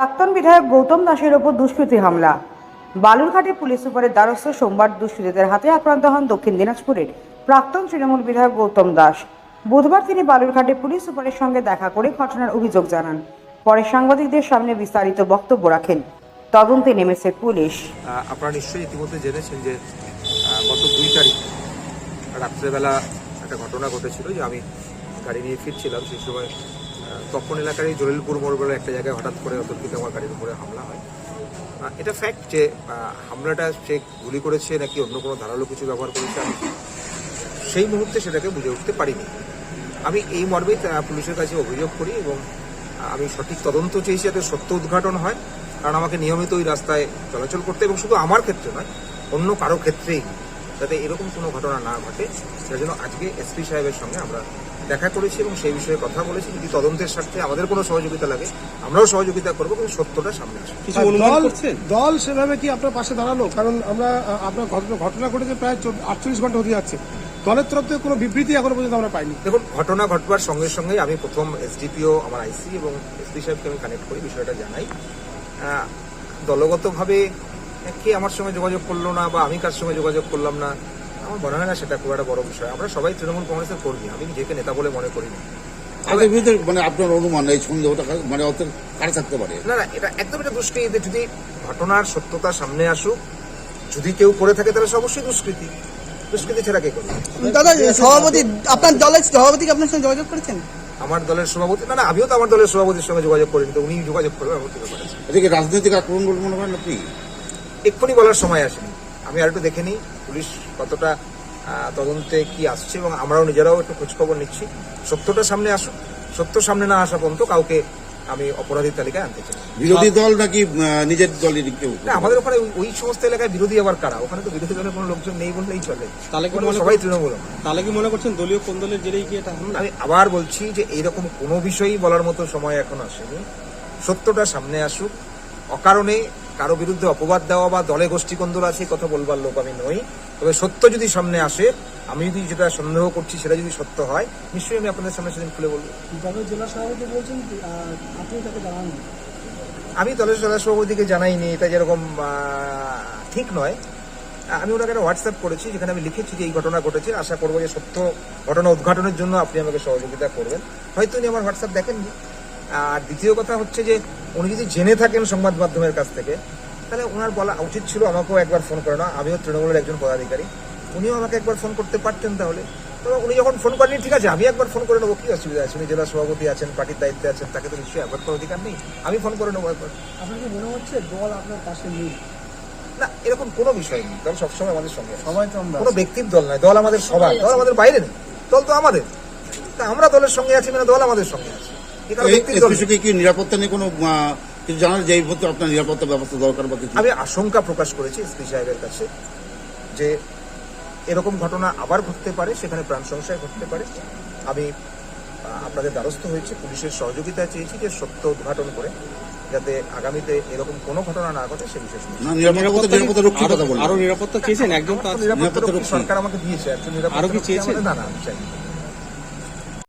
প্রাক্তন বিধায়ক গৌতম দাসের ওপর দুষ্কৃতী হামলা। বালুরঘাটে পুলিশ সুপারের দ্বারস্থ সোমবার দুষ্কৃতীদের হাতে আক্রান্ত হন দক্ষিণ দিনাজপুরের প্রাক্তন তৃণমূল বিধায়ক গৌতম দাস। বুধবার তিনি বালুরঘাটে পুলিশ সুপারের সঙ্গে দেখা করে ঘটনার অভিযোগ জানান। পরে সাংবাদিকদের সামনে বিস্তারিত বক্তব্য রাখেন। তদন্তে নেমেছে পুলিশ। আপনারা নিশ্চয়ই ইতিমধ্যে জেনেছেন যে গত দুই তারিখ রাত্রেবেলা একটা ঘটনা ঘটেছিল যে আমি গাড়ি নিয়ে ফিরছিলাম, সেই সময় তখন এলাকার এই জলিলপুর মোড় বলে একটা জায়গায় হঠাৎ করে অতর্কিত আমার গাড়ির উপরে হামলা হয়। এটা ফ্যাক্ট যে হামলাটা সে গুলি করেছে নাকি অন্য কোনো ধারালো কিছু ব্যবহার করেছে আমি সেই মুহূর্তে সেটাকে বুঝে উঠতে পারিনি। আমি এই মর্মে আহ, পুলিশের কাছে অভিযোগ করি এবং আমি সঠিক তদন্ত চেয়েছি যাতে সত্য উদ্ঘাটন হয়। কারণ আমাকে নিয়মিত ওই রাস্তায় চলাচল করতে এবং শুধু আমার ক্ষেত্রে নয় অন্য কারও ক্ষেত্রেই যাতে এরকম কোনো ঘটনা না ঘটে সেটার জন্য আজকে এসপি সাহেবের সঙ্গে আমরা দেখা করেছি এবং সেই বিষয়ে কথা বলেছি। যদি তদন্তের স্বার্থে আমাদের কোনো সহযোগিতা লাগে আমরাও সহযোগিতা করব কিন্তু সত্যটা সামনে আসবে। কিছু অনুমান দল করছেন? দল সেভাবে কি আপনার পাশে দাঁড়াল? কারণ আমরা আপনার ঘটনা ঘটনা ঘটেছে প্রায় আটচল্লিশ ঘণ্টা হতে যাচ্ছে। দলের তরফ থেকে কোনো বিবৃতি এখনও পর্যন্ত আমরা পাইনি। দেখুন ঘটনা ঘটবার সঙ্গে সঙ্গে আমি প্রথম এসডিপিও আমার আইসি এবং এসপি সাহেবকে আমি কানেক্ট করি বিষয়টা জানাই। দলগতভাবে কে আমার সঙ্গে যোগাযোগ করল না বা আমি কার সঙ্গে যোগাযোগ করলাম না? আমার মনে হয় না সেটা খুব একটা বড় বিষয়। আমরা সবাই তৃণমূল কংগ্রেসের কর্মী আমি নিজেকে নেতা বলে মনে করি না। মানে আপনার অনুমান এই সন্দেহটা মানে অত কারা থাকতে পারে? না না এটা একদম এটা দুষ্কৃতি। যদি ঘটনার সত্যতা সামনে আসুক যদি কেউ করে থাকে তাহলে অবশ্যই দুষ্কৃতি। দুষ্কৃতি ছাড়া কে করবে? দাদা সভাপতি আপনার দলের সভাপতি কি আপনার সঙ্গে যোগাযোগ করেছেন? আমার দলের সভাপতি? না না আমিও তো আমার দলের সভাপতির সঙ্গে যোগাযোগ করিনি তো উনি যোগাযোগ করবে আমার রাজনৈতিক আক্রমণ বলে মনে করেন আপনি? এক্ষুনি বলার সময় আসেনি। আমি আর একটু দেখে নিই পুলিশ কতটা তদন্তে কি আসছে এবং আমরাও নিজেরাও একটু খোঁজখবর নিচ্ছি। সত্যটা সামনে আসুক সত্য সামনে না আসা পর্যন্ত কাউকে আমি অপরাধীর তালিকায় আনতে চাই। বিরোধী দল নাকি নিজের দলের কেউ? না আমাদের ওখানে ওই- সমস্ত এলাকায় বিরোধী আবার কারা? ওখানে তো বিরোধী দলের কোনো লোকজন নেই বললেই চলে। তাহলে কি মনে সবাই তৃণমূল। তাহলে কি মনে করছেন দলীয় কোন দলের জেরেই কি এটা আমি আবার বলছি যে এইরকম কোনো বিষয়ই বলার মতো সময় এখন আসেনি। সত্যটা সামনে আসুক। অকারণে কারও বিরুদ্ধে অপবাদ দেওয়া বা দলে গোষ্ঠী কন্দল আছে কথা বলবার লোক আমি নই। তবে সত্য যদি সামনে আসে আমি যদি যেটা সন্দেহ করছি সেটা যদি সত্য হয় নিশ্চয়ই আমি আপনাদের সামনে সেদিন খুলে বলব। জেলা সভাপতি বলছেন আপনি তাকে জানান আমি দলের জেলা সভাপতিকে জানাইনি এটা যেরকম ঠিক নয়। আমি ওনাকে একটা হোয়াটসঅ্যাপ করেছি যেখানে আমি লিখেছি যে এই ঘটনা ঘটেছে আশা করব যে সত্য ঘটনা উদ্ঘাটনের জন্য আপনি আমাকে সহযোগিতা করবেন। হয়তো উনি আমার হোয়াটসঅ্যাপ দেখেননি। আর দ্বিতীয় কথা হচ্ছে যে উনি যদি জেনে থাকেন সংবাদ মাধ্যমের কাছ থেকে তাহলে ওনার বলা উচিত ছিল আমাকেও একবার ফোন করে না। আমিও তৃণমূলের একজন পদাধিকারী। উনিও আমাকে একবার ফোন করতে পারতেন তাহলে। তবে উনি যখন ফোন করেনি ঠিক আছে আমি একবার ফোন করে নেব কি অসুবিধা আছে? উনি জেলা সভাপতি আছেন পার্টির দায়িত্বে আছেন তাকে তো নিশ্চয়ই একবার করার অধিকার নেই। আমি ফোন করে নেব একবার। আপনার কি মনে হচ্ছে দল আপনার পাশে নেই? না এরকম কোনো বিষয় নেই। দল সবসময় আমাদের সঙ্গে। সবাই তো আমরা কোনো ব্যক্তির দল নয় দল আমাদের সবার দল আমাদের বাইরে নেই। দল তো আমাদের। তা আমরা দলের সঙ্গে আছি মানে দল আমাদের সঙ্গে আছে। কি নিরাপত্তা নিয়ে কোনো কিছু জানার যে এই মুহূর্তে আপনার নিরাপত্তা ব্যবস্থা দরকার বা কিছু? আমি আশঙ্কা প্রকাশ করেছি এসপি সাহেবের কাছে যে এরকম ঘটনা আবার ঘটতে পারে সেখানে প্রাণ সংশয় ঘটতে পারে। আমি আপনাদের দ্বারস্থ হয়েছি পুলিশের সহযোগিতা চেয়েছি যে সত্য উদ্ঘাটন করে যাতে আগামীতে এরকম কোনো ঘটনা না ঘটে সে বিশেষ আরও নিরাপত্তা চেয়েছেন? রক্ষী। সরকার আমাকে দিয়েছে একজন নিরাপত্তা না আমি চাই